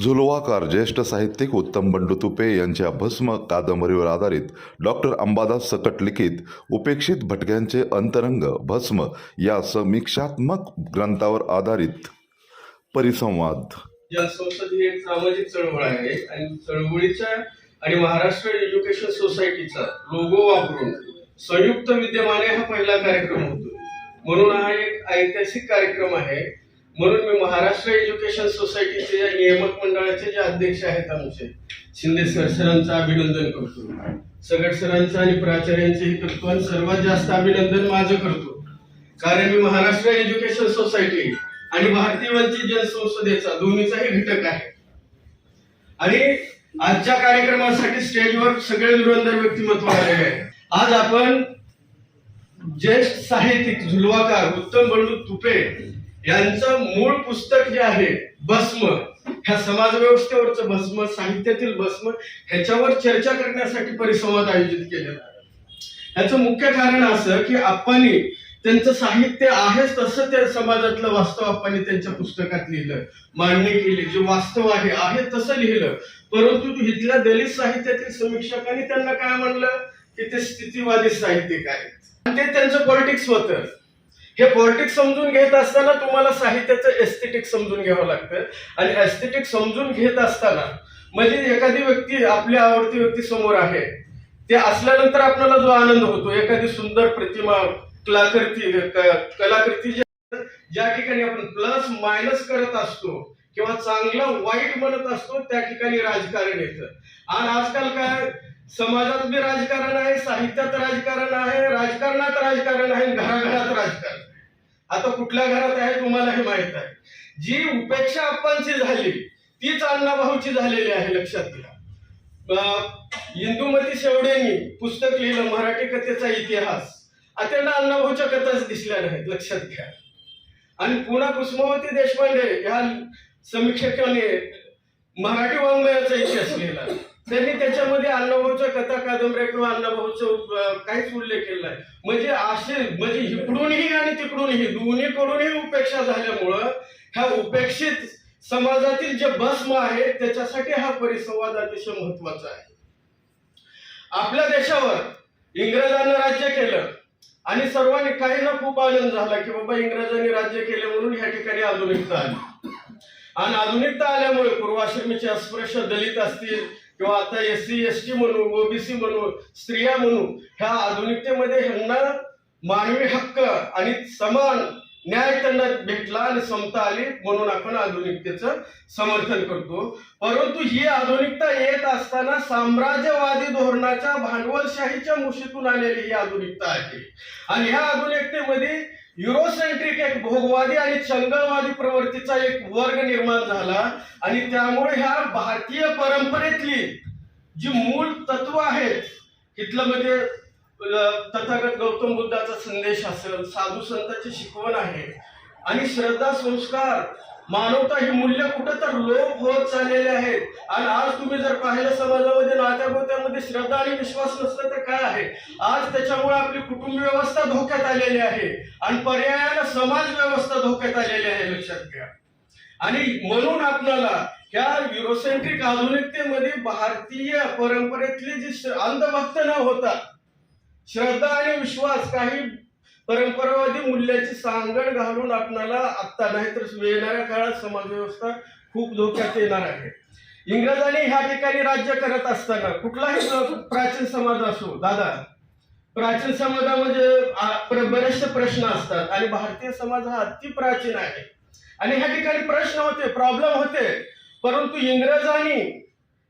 झुलवाकार ज्येष्ठ साहित्यिक उत्तम बंडू तुपे यांच्या भस्म कादंबरीवर आधारित डॉक्टर अंबादास सकट लिखित उपेक्षित भटक्यांचे अंतरंग भस्म या समीक्षात्मक ग्रंथावर आधारित परिसंवाद. जनसंसद ही एक सामाजिक चळवळ आहे आणि चळवळीच्या आणि महाराष्ट्र एज्युकेशन सोसायटीचा लोगो वापरून संयुक्त विद्यमाने हा पहिला कार्यक्रम होतो. म्हणून हा एक ऐतिहासिक कार्यक्रम आहे. म्हणून मी महाराष्ट्र एज्युकेशन सोसायटीचे या नियामक मंडळाचे जे अध्यक्ष आहेत आमचे शिंदे सर सरांचं अभिनंदन करतो. सगट सरांचं आणि प्राचार्यांचंही करतो आणि सर्वात जास्त अभिनंदन माझं करतो. कारण मी महाराष्ट्र एज्युकेशन सोसायटी आणि भारतीय वंचित जनसंसदेचा दोन्हीचाही घटक आहे. आणि आजच्या कार्यक्रमासाठी स्टेजवर सगळे धुरंधर व्यक्तिमत्व आलेले आहे आज आपण ज्येष्ठ साहित्यिक झुलवाकार उत्तम बंडू तुपे यांचं मूळ पुस्तक जे आहे भस्म ह्या समाज व्यवस्थेवरचं भस्म साहित्यातील भस्म ह्याच्यावर चर्चा करण्यासाठी परिसंवाद आयोजित केलेला ह्याचं मुख्य कारण असं की आपण त्यांचं साहित्य आहेच तसं त्या समाजातलं वास्तव आपण त्यांच्या पुस्तकात लिहिलं. मांडणी केली जे वास्तव आहे आहे तसं लिहिलं. परंतु इथल्या दलित साहित्यातील समीक्षकांनी त्यांना काय म्हणलं? की ते स्थितीवादी साहित्यिक आहेत. आणि ते त्यांचं पॉलिटिक्स होतं. हे पॉलिटिक्स समजून घेत असताना तुम्हाला साहित्याचं एस्थेटिक समजून घ्यावं लागतं. आणि एस्थेटिक समजून घेत असताना म्हणजे एखादी व्यक्ती आपली आवडती व्यक्ती समोर आहे ते असल्यानंतर आपल्याला जो आनंद होतो एखादी सुंदर प्रतिमा कलाकृती कलाकृती ज्या ठिकाणी आपण प्लस मायनस करत असतो किंवा चांगलं वाईट म्हणत असतो त्या ठिकाणी राजकारण येतं. आणि आजकाल काय समाजात बी राजकारण आहे साहित्यात राजकारण आहे राजकारणात राजकारण आहे घराघरात राजकारण आहे. आता कुठल्या घरात आहे तुम्हाला हे माहीत आहे. जी उपेक्षा अप्पांची झाली तीच अण्णाभाऊची झालेली आहे लक्षात घ्या. इंदुमती शेवडेंनी पुस्तक लिहिलं मराठी कथेचा इतिहास. आता त्यांना अण्णाभाऊच्या कथाच दिसल्या नाहीत लक्षात घ्या. आणि पुन्हा कुसुमावती देशपांडे ह्या समीक्षकाने मराठी वाङ्मयाचा इतिहास लिहिला. त्यांनी त्याच्यामध्ये अण्णाभाऊच्या कथा कादंबऱ्या किंवा अण्णाभाऊचं काहीच उल्लेख केला नाही. म्हणजे असे म्हणजे इकडूनही आणि तिकडूनही दोन्हीकडूनही उपेक्षा झाल्यामुळं ह्या उपेक्षित समाजातील जे भस्म आहे त्याच्यासाठी हा परिसंवाद अतिशय महत्त्वाचा आहे. आपल्या देशावर इंग्रजांना राज्य केलं आणि सर्वांनी काहींना खूप आनंद झाला की बाबा इंग्रजांनी राज्य केले म्हणून ह्या ठिकाणी आधुनिकता आली. आणि आधुनिकता आल्यामुळे पूर्वाश्रमीचे अस्पृश्य दलित असतील किंवा आता एस सी एस टी म्हणू ओबीसी म्हणू स्त्रिया म्हणू ह्या आधुनिकतेमध्ये ह्यांना मानवी हक्क आणि समान न्याय त्यांना भेटला आणि समता आली म्हणून आपण आधुनिकतेचं समर्थन करतो. परंतु ही आधुनिकता येत असताना साम्राज्यवादी धोरणाच्या भांडवलशाहीच्या मुशीतून आलेली ही आधुनिकता आहे. आणि ह्या आधुनिकतेमध्ये युरोसेंट्रिक एक भोगवादी आणि चंगळवादी प्रवृत्तीचा एक वर्ग निर्माण झाला. आणि त्यामुळे ह्या भारतीय परंपरेतली जी मूळ तत्व आहेत इथलं म्हणजे तथागत गौतम बुद्धाचा संदेश असेल साधू संतांची शिकवण आहे आणि श्रद्धा संस्कार मानवता ही मूल्य कुठं तर लोप होत चाललेले आहेत आणि आज तुम्ही जर पाहिलं समाजामध्ये नात्यागोत्यामध्ये श्रद्धा आणि विश्वास नसलं तर काय आहे? आज त्याच्यामुळे आपली कुटुंब व्यवस्था धोक्यात आलेली आहे. आणि पर्यायानं समाज व्यवस्था धोक्यात आलेली आहे लक्षात घ्या. आणि म्हणून आपल्याला या युरोसेंट्रिक आधुनिकतेमध्ये भारतीय परंपरेतली जी अंधभक्त न होता श्रद्धा आणि विश्वास काही परंपरावादी मूल्याची सांगड घालून आपणाला आत्ता नाही तर येणाऱ्या काळात समाज व्यवस्था खूप धोक्यात येणार आहे. इंग्रजांनी ह्या ठिकाणी राज्य करत असताना कुठलाही प्राचीन समाज असो दादा प्राचीन समाजामध्ये बरेचसे प्रश्न असतात आणि भारतीय समाज हा अति प्राचीन आहे. आणि ह्या ठिकाणी प्रश्न होते प्रॉब्लेम होते. परंतु इंग्रजांनी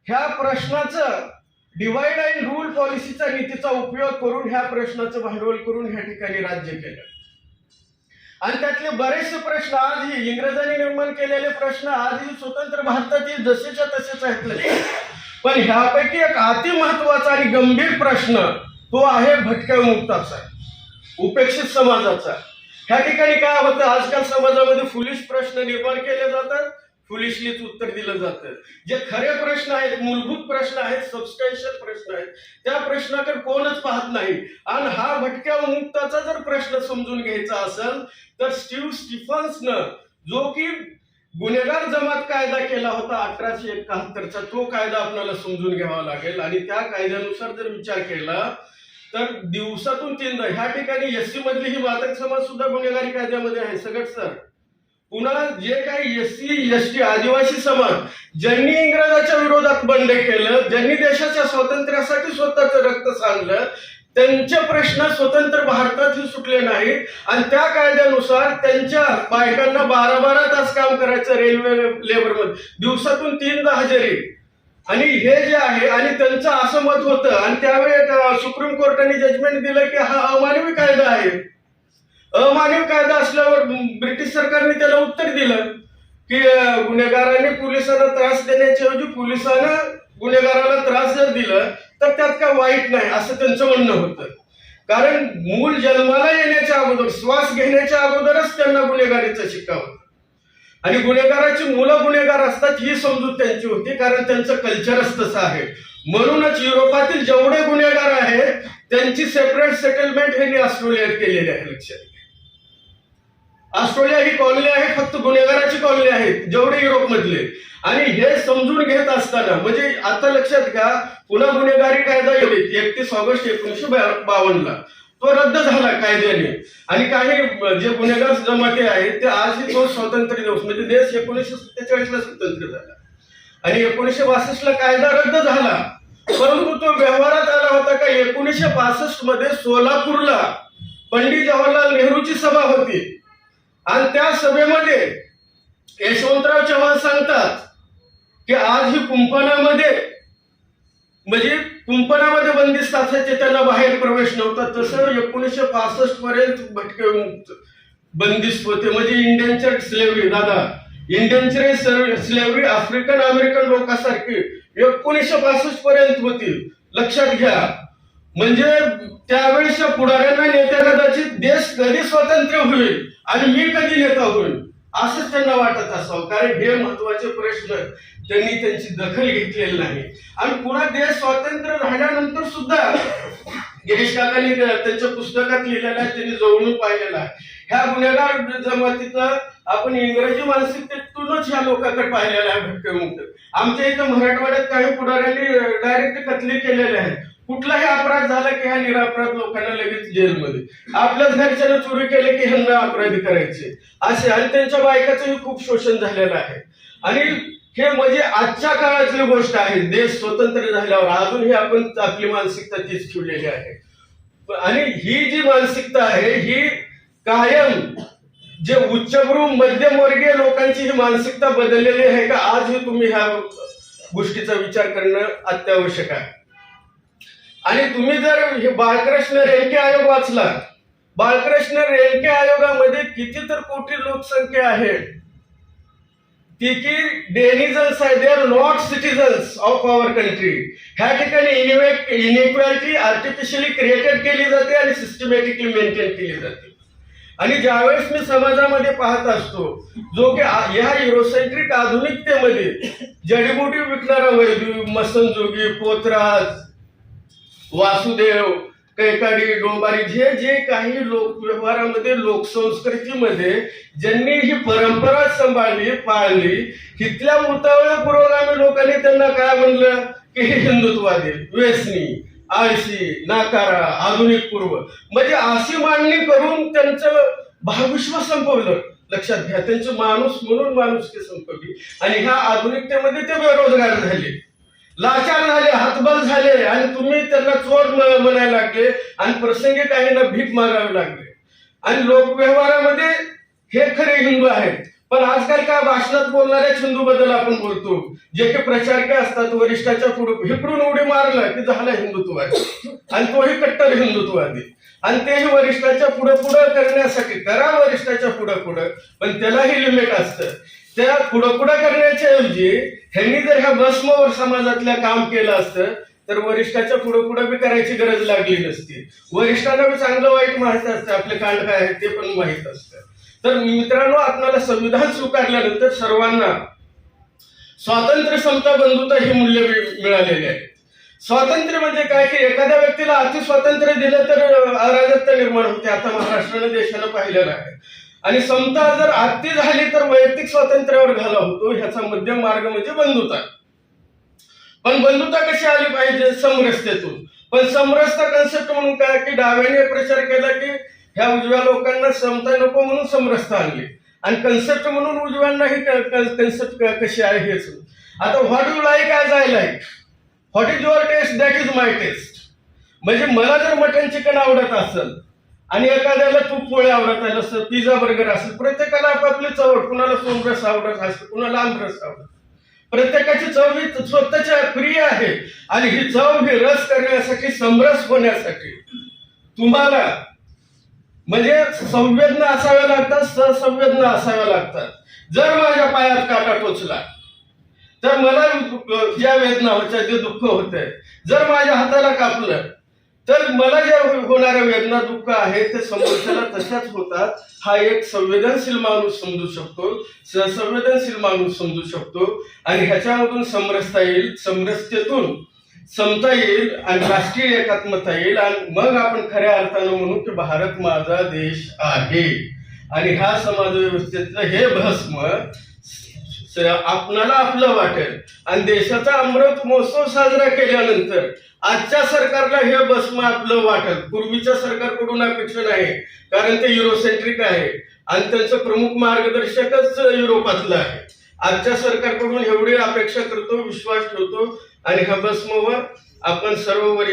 ह्या प्रश्नाचं डिवाइड अँड रूल पॉलिसीचा नीतीचा उपयोग करून ह्या प्रश्नाचं भांडवल करून ह्या ठिकाणी राज्य केलं. आणि त्यातले बरेचसे प्रश्न आजही इंग्रजांनी निर्माण केलेले प्रश्न आजही स्वतंत्र भारतातील जसेच्या तसेच आहेत. पण ह्यापैकी एक अति महत्त्वाचा आणि गंभीर प्रश्न तो आहे भटक्या मुक्ताचा. उपेक्षित समाजाचा. ह्या ठिकाणी काय होतं? आजकाल समाजामध्ये फुलिश प्रश्न निर्माण केले जातात. फुलिशलीच उत्तर दिलं जातं. जे खरे प्रश्न आहेत मूलभूत प्रश्न आहेत सबस्टॅन्शियल प्रश्न आहेत त्या प्रश्नाकडे कोणच पाहत नाही. आणि हा भटक्या मुक्ताचा जर प्रश्न समजून घ्यायचा असेल तर स्टीव्ह स्टीफन्सनं जो की गुन्हेगार जमात कायदा केला होता अठराशे एकाहत्तरचा तो कायदा आपल्याला समजून घ्यावा लागेल. आणि त्या कायद्यानुसार जर विचार केला तर दिवसातून तीनदा ह्या ठिकाणी एस सी मधली ही वादक समाज सुद्धा गुन्हेगारी कायद्यामध्ये आहे. सगळं सर? पुन्हा जे काही एस सी एस टी आदिवासी समाज ज्यांनी इंग्रजाच्या विरोधात बंड केलं ज्यांनी देशाच्या स्वातंत्र्यासाठी स्वतःचं रक्त सांगलं त्यांचे प्रश्न स्वतंत्र भारतातही सुटले नाहीत. आणि त्या कायद्यानुसार त्यांच्या बायकांना बारा बारा तास काम करायचं रेल्वे लेबरमध्ये दिवसातून तीनदा हजेरी. आणि हे जे आहे आणि त्यांचं असं मत होतं आणि त्यावेळी सुप्रीम कोर्टाने जजमेंट दिलं की हा अमानवी कायदा आहे. अमानवी कायदा असल्यावर ब्रिटिश सरकारने त्याला उत्तर दिलं की गुन्हेगारांनी पोलिसांना त्रास देण्याच्या ऐवजी पोलिसांना गुन्हेगाराला त्रास जर दिलं तर त्यात काय वाईट नाही असं त्यांचं म्हणणं होतं. कारण मूल जन्माला येण्याच्या अगोदर श्वास घेण्याच्या अगोदरच त्यांना गुन्हेगारीचा शिक्का होता. आणि गुन्हेगाराची मुलं गुन्हेगार असतात ही समजूत त्यांची होती कारण त्यांचं कल्चरच तसं आहे. म्हणूनच युरोपातील जेवढे गुन्हेगार आहेत त्यांची सेपरेट सेटलमेंट यांनी ऑस्ट्रेलियात केलेली आहे लक्षात ऑस्ट्रेलिया ही कॉलनी आहे फक्त गुन्हेगाराची कॉलनी आहे जेवढे युरोपमधले. आणि हे समजून घेत असताना म्हणजे आता लक्षात घ्या पुन्हा गुन्हेगारी कायदा एकतीस ऑगस्ट एकोणीसशे बावन्नला. तो रद्द झाला कायद्याने. आणि काही जे गुन्हेगार जमाते आहेत ते आजही तो स्वातंत्र्य दिवस म्हणजे देश एकोणीसशे सत्तेचाळीसला स्वतंत्र झाला. आणि एकोणीसशे बासष्ट ला कायदा रद्द झाला. परंतु तो व्यवहारात आला होता का? एकोणीसशे बासष्टमध्ये सोलापूरला पंडित जवाहरलाल नेहरूची सभा होती. आणि त्या सभेमध्ये यशवंतराव चव्हाण सांगतात की आज ही कुंपणामध्ये म्हणजे कुंपणामध्ये बंदिस्त असायचे त्यांना बाहेर प्रवेश नव्हता. तसं एकोणीसशे पासष्ट पर्यंत भटके मुक्त बंदिस्त होते. म्हणजे इंडियनच्या स्लेवरी दादा. इंडियनचर स्लेवरी आफ्रिकन अमेरिकन लोकांसारखी एकोणीसशे पासष्ट पर्यंत होती. लक्षात घ्या. म्हणजे त्यावेळेसच्या पुढाऱ्यांना नेत्या कदाचित देश कधी स्वतंत्र होईल आणि मी कधी नेता होईल असंच त्यांना वाटत असावं. कारण हे महत्त्वाचे प्रश्न त्यांनी त्यांची दखल घेतलेली नाही. आणि पुन्हा देश स्वातंत्र्य राहिल्यानंतर सुद्धा गिरीश काकांनी त्यांच्या पुस्तकात लिहिलेलं आहे त्यांनी जवळून पाहिलेलं आहे. ह्या गुन्हेगार जमातीचं आपण इंग्रजी मानसिकतेतूनच ह्या लोकांकडे पाहिलेलं आहे भटकमुक्त आमच्या इथं मराठवाड्यात काही पुढाऱ्यांनी डायरेक्ट कत्ले केलेले आहेत. कुठलाही अपराध झाला की ह्या निरापराध लोकांना लगेच जेलमध्ये. आपल्याच घरच्यानं चोरी केले की ह्यांना अपराधी करायचे. असे आणि त्यांच्या बायकाचंही खूप शोषण झालेलं आहे. आणि हे म्हणजे आजच्या काळातली गोष्ट आहे. देश स्वतंत्र झाल्यावर अजूनही आपण आपली मानसिकता तीच ठेवलेली आहे. आणि ही जी मानसिकता आहे ही कायम जे उच्चभ्रू मध्यमवर्गीय लोकांची ही मानसिकता बदललेली आहे का आजही तुम्ही ह्या गोष्टीचा विचार करणं अत्यावश्यक आहे. आणि तुम्ही जर हे बाळकृष्ण रेल्के आयोग वाचला बाळकृष्ण रेल्के आयोगामध्ये किती तर कोटी लोकसंख्या आहे ती की डेनिजन्स आहे they are not citizens of our country ह्या ठिकाणी इनइक्वॅलिटी आर्टिफिशियली क्रिएटेड केली जाते आणि सिस्टमॅटिकली मेंटेन केली जाते. आणि ज्यावेळेस मी समाजामध्ये पाहत असतो जो की ह्या युरोसेंट्रिक आधुनिकतेमध्ये जडीबुटी विकणारा वैद्य मसनजोगी पोतराज वासुदेव कैकाडी डोंबारी जे जे काही लोक व्यवहारामध्ये लोकसंस्कृतीमध्ये ज्यांनी ही परंपरा सांभाळली पाळली तिथल्या उतावळ्या पुरोगामी लोकांनी त्यांना काय म्हणलं? की हे हिंदुत्वादी व्यसनी आळशी नाकारा आधुनिक पूर्व. म्हणजे अशी मांडणी करून त्यांचं भावविश्व संपवलं. लक्षात घ्या त्यांचं माणूस म्हणून माणूस संपवली. आणि ह्या आधुनिकतेमध्ये ते बेरोजगार झाले. लाचार झाले हातबल झाले आणि तुम्ही त्यांना चोर म्हणायला लागले आणि प्रसंगी काहींना भीक मारावे लागले. आणि लोकव्यवहारामध्ये हे खरे हिंदू आहेत. पण आजकाल काय भाषणात बोलणाऱ्याच हिंदू बद्दल आपण बोलतो. जे काही प्रचारके असतात वरिष्ठाच्या पुढे हिकडून उडी मारलं की झाला हिंदुत्ववादी. आणि तोही कट्टर हिंदुत्ववादी. आणि तेही वरिष्ठाच्या पुढे पुढे करण्यासाठी करा वरिष्ठाच्या पुढे पुढे. पण त्यालाही लिमिट असतं. त्या पुढं पुढं करण्याच्या ऐवजी ह्यांनी जर ह्या भस्मवर समाजातल्या काम केलं असतं तर वरिष्ठाच्या पुढं पुढं बी करायची गरज लागली नसती. वरिष्ठांना बी चांगलं वाईट माहीत असतं आपले कांड काय आहे ते पण माहीत असतं. तर मित्रांनो आपल्याला संविधान स्वीकारल्यानंतर सर्वांना स्वातंत्र्य समता बंधुता ही मूल्य मिळालेली आहे. स्वातंत्र्य म्हणजे काय? की एखाद्या व्यक्तीला अति स्वातंत्र्य दिलं तर अराजकता निर्माण होते. आता महाराष्ट्राने देशानं पाहिलेलं आहे. आणि समता जर आत्ती झाली तर वैयक्तिक स्वातंत्र्यावर घाला होतो ह्याचा मध्यम मार्ग म्हणजे बंधुता. पण बंधुता कशी आली पाहिजे? समरसतेतून. पण समरसता कन्सेप्ट म्हणून काय? की डाव्याने प्रचार केला की ह्या उजव्या लोकांना समता नको म्हणून समरसता आणली. आणि कन्सेप्ट म्हणून उजव्यांना ही कन्सेप्ट कशी आहे हेच. आता what you like as I like what is your taste that is my taste म्हणजे मला जर मटन चिकन आवडत असेल आणि एखाद्याला तूप पोळे आवडत असतं पिझ्झा बर्गर असेल प्रत्येकाला आपापली चवड कुणाला सोमरस आवडत असेल कुणाला आमरस आवडत प्रत्येकाची चव ही स्वतःची प्रिय आहे. आणि ही चव ही रस करण्यासाठी समरस होण्यासाठी. तुम्हाला म्हणजे संवेदना असाव्या लागतात ससंवेदना असाव्या लागतात. जर माझ्या पायात काटा टोचला तर मला ज्या वेदना होत्या जे दुःख होतंय जर माझ्या हाताला कापलं तर मला ज्या होणाऱ्या वेदना दुःख आहेत ते समोरच्याला तशाच होतात. हा एक संवेदनशील माणूस समजू शकतो. संवेदनशील माणूस समजू शकतो. आणि ह्याच्यामधून समरसता येईल समरसतेतून समता येईल आणि राष्ट्रीय एकात्मता येईल. आणि मग आपण खऱ्या अर्थानं म्हणू की भारत माझा देश आहे. आणि ह्या समाज व्यवस्थेतलं हे भस्म आपणाला आपलं वाटेल. आणि देशाचा अमृत महोत्सव साजरा केल्यानंतर आजच्या सरकारला हे भस्म आपलं वाटेल. पूर्वीच्या सरकारकडून अपेक्षा नाही. कारण ते युरोसेंट्रिक आहे. आणि त्यांचं प्रमुख मार्गदर्शकच युरोपातलं आहे. आजच्या सरकारकडून एवढी अपेक्षा करतो विश्वास ठेवतो. आणि ह्या भस्मवर आपण सर्व वरी